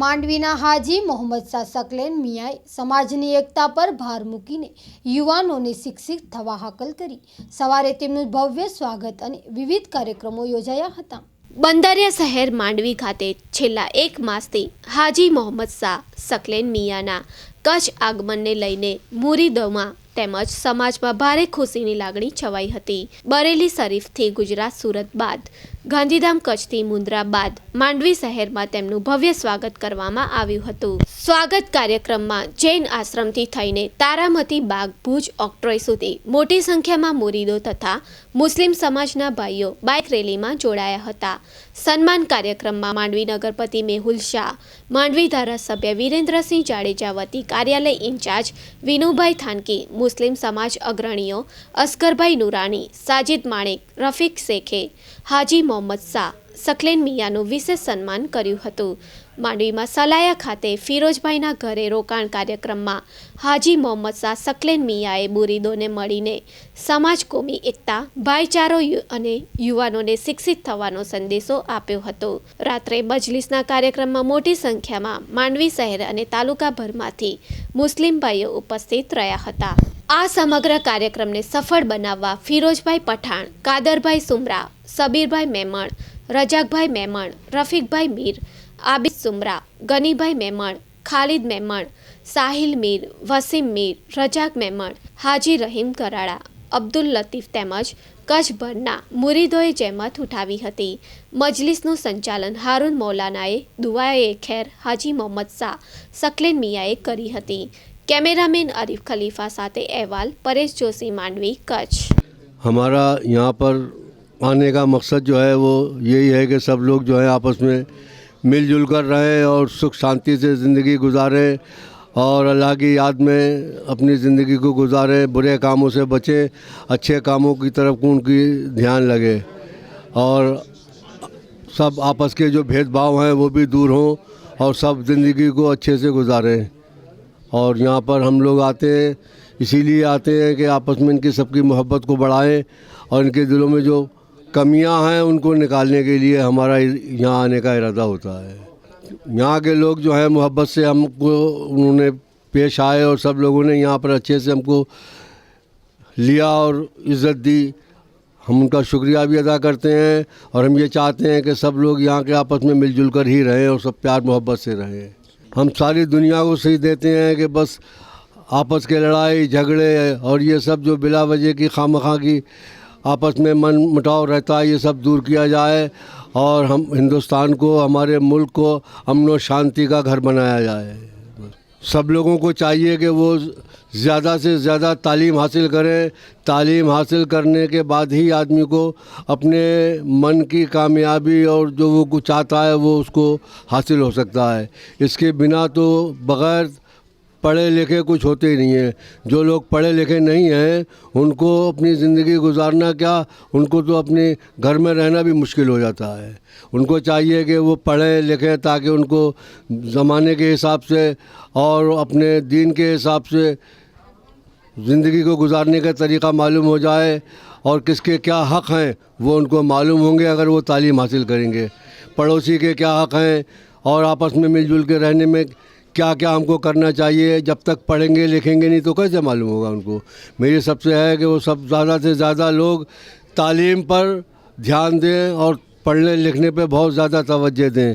માંડવીના હાજી મોહમ્મદ શાહ સકલેન મિયાએ સમાજની એકતા પર ભાર મૂકીને યુવાનોને શિક્ષિત થવા હાકલ કરી સવારે તેમનું ભવ્ય સ્વાગત અને વિવિધ કાર્યક્રમો યોજાયા હતા બંદરિયા શહેર માંડવી ખાતે છેલ્લા એક માસથી હાજી મોહમ્મદ શાહ સકલેન મિયાના કચ્છ આગમનને લઈને મુરીદોમાં તેમજ સમાજમાં ભારે ખુશીની લાગણી છવાઈ હતી બરેલી શરીફથી ગુજરાત સુરત બાદ ગાંધીધામ કચ્છથી મુન્દ્રા બાદ માંડવી શહેરમાં તેમનું ભવ્ય સ્વાગત કરવામાં આવ્યું હતું સ્વાગત કાર્યક્રમમાં જૈન આશ્રમથી થઈને તારામતી બાગ ભુજ ઓક્ટ્રોય સુધી મોટી સંખ્યામાં મુરીદો તથા મુસ્લિમ સમાજના ભાઈઓ બાઇક રેલીમાં જોડાયા હતા સન્માન કાર્યક્રમમાં માંડવી નગરપતિ મેહુલ શાહ માંડવી ધારાસભ્ય વિરેન્દ્રસિંહ જાડેજા વતી કાર્યાલય ઇન્ચાર્જ વિનુભાઈ થાનકી મુસ્લિમ સમાજ અગ્રણીઓ અસ્કરભાઈ નુરાણી સાજિદ માણેક રફીક શેખે હાજી મોહમ્મદ શાહ સકલેન મિયાનું વિશેષ સન્માન કર્યું હતું માંડવીમાં સલાયા ખાતે ફિરોજભાઈના ઘરે રોકાણ કાર્યક્રમમાં હાજી મોહમ્મદ શાહ સકલેન મિયાએ બુરીદોને મળીને સમાજ કોમી એકતા ભાઈચારો અને યુવાનોને શિક્ષિત થવાનો સંદેશો આપ્યો હતો રાત્રે મજલિસના કાર્યક્રમમાં મોટી સંખ્યામાં માંડવી શહેર અને તાલુકાભરમાંથી મુસ્લિમભાઈઓ ઉપસ્થિત રહ્યા હતા આ સમગ્ર કાર્યક્રમને સફળ બનાવવા ફિરોજભાઈ પઠાણ કાદરભાઈ સુમરા સબીરભાઈ મેમણ રજાકભાઈ મેમણ રફીકભાઈ મીર આબિદ સુમરા ગનીભાઈ મેમણ ખાલિદ મેમણ સાહિલ મીર વસીમ મીર રજાક મેમણ હાજી રહીમ કરાડા અબ્દુલ લતીફ તેમજ કચ્છભરના મુરીદોએ જહેમત ઉઠાવી હતી મજલિસનું સંચાલન હારૂન મૌલાનાએ દુઆએ ખેર હાજી મોહમ્મદ શાહ સકલેન મિયાએ કરી હતી कैमरामैन अरिफ खलीफा साथे अहवाल परेश जोशी मांडवी कच्छ हमारा यहाँ पर आने का मकसद जो है वो यही है कि सब लोग जो है आपस में मिलजुल कर रहें और सुख शांति से ज़िंदगी गुजारें और अल्लाह की याद में अपनी ज़िंदगी को गुजारें बुरे कामों से बचें अच्छे कामों की तरफ उनकी ध्यान लगे और सब आपस के जो भेदभाव हैं वो भी दूर हों और सब ज़िंदगी को अच्छे से गुजारें और यहाँ पर हम लोग आते हैं इसीलिए आते हैं कि आपस में इनकी सबकी मोहब्बत को बढ़ाएं और इनके दिलों में जो कमियाँ हैं उनको निकालने के लिए हमारा यहाँ आने का इरादा होता है यहाँ के लोग जो है मोहब्बत से हमको उन्होंने पेश आए और सब लोगों ने यहाँ पर अच्छे से हमको लिया और इज़्ज़त दी हम उनका शुक्रिया भी अदा करते हैं और हम ये चाहते हैं कि सब लोग यहाँ के आपस में मिलजुल कर ही रहें और सब प्यार मोहब्बत से रहें हम सारी दुनिया को सीख देते हैं कि बस आपस के लड़ाई झगड़े और ये सब जो बिला वजह की खाम की आपस में मन मुटाव रहता है ये सब दूर किया जाए और हम हिंदुस्तान को हमारे मुल्क को अमन व शांति का घर बनाया जाए सब लोगों को चाहिए कि वो ज़्यादा से ज़्यादा तालीम हासिल करें तालीम हासिल करने के बाद ही आदमी को अपने मन की कामयाबी और जो वो कुछ चाहता है वो उसको हासिल हो सकता है इसके बिना तो बग़ैर पढ़े लिखे कुछ होते ही नहीं है जो लोग पढ़े लिखे नहीं हैं उनको अपनी ज़िंदगी गुजारना क्या उनको तो अपने घर में रहना भी मुश्किल हो जाता है उनको चाहिए कि वो पढ़े लिखें ताकि उनको ज़माने के हिसाब से और अपने दीन के हिसाब से ज़िंदगी को गुजारने का तरीका मालूम हो जाए और किसके क्या हक़ हैं वो उनको मालूम होंगे अगर वो तालीम हासिल करेंगे पड़ोसी के क्या हक़ हैं और आपस में मिलजुल के रहने में क्या क्या हमको करना चाहिए जब तक पढ़ेंगे लिखेंगे नहीं तो कैसे मालूम होगा उनको मेरी सबसे है कि वो सब ज़्यादा से ज़्यादा लोग तालीम पर ध्यान दें और पढ़ने लिखने पर बहुत ज़्यादा तोज्जह दें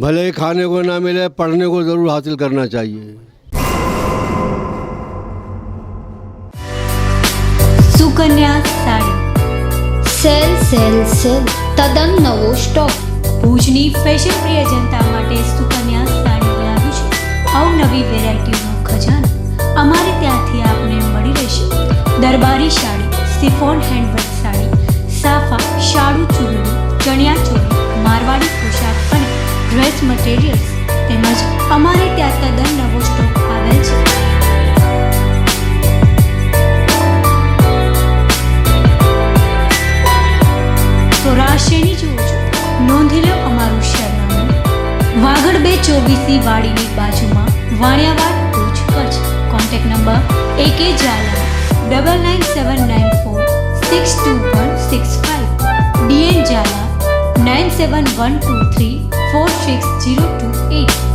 भले ही खाने को ना मिले पढ़ने को ज़रूर हासिल करना चाहिए Sukanya sari sale sale sale તદ્દન નવો સ્ટોક ભુજની ફેશન પ્રિય આવી વેરાયટીઓનો ખજાનો અમારે ત્યાંથી આપને મળી રહેશે દરબારી સાડી સિફોન હેન્ડવર્ક સાડી સાફા શાળું ચૂડું ચણિયા ચોળી મારવાડી પોશાક અને ડ્રેસ મટીરિયલ્સ તેમજ અમારે ત્યાં તદ્દન નવો સ્ટોક આવેલ છે સૌરાષ્ટ્રની જુઓ નોંધી લો અમારું સરનામું વાગડ બે ચોવીસી વાડીની બાજુમાં વાણિયાવાડ કોચ કચ્છ કોન્ટેક્ટ નંબર એક Jhala double nine seven nine four six two one six five DN Zala nine seven one two three four six zero two at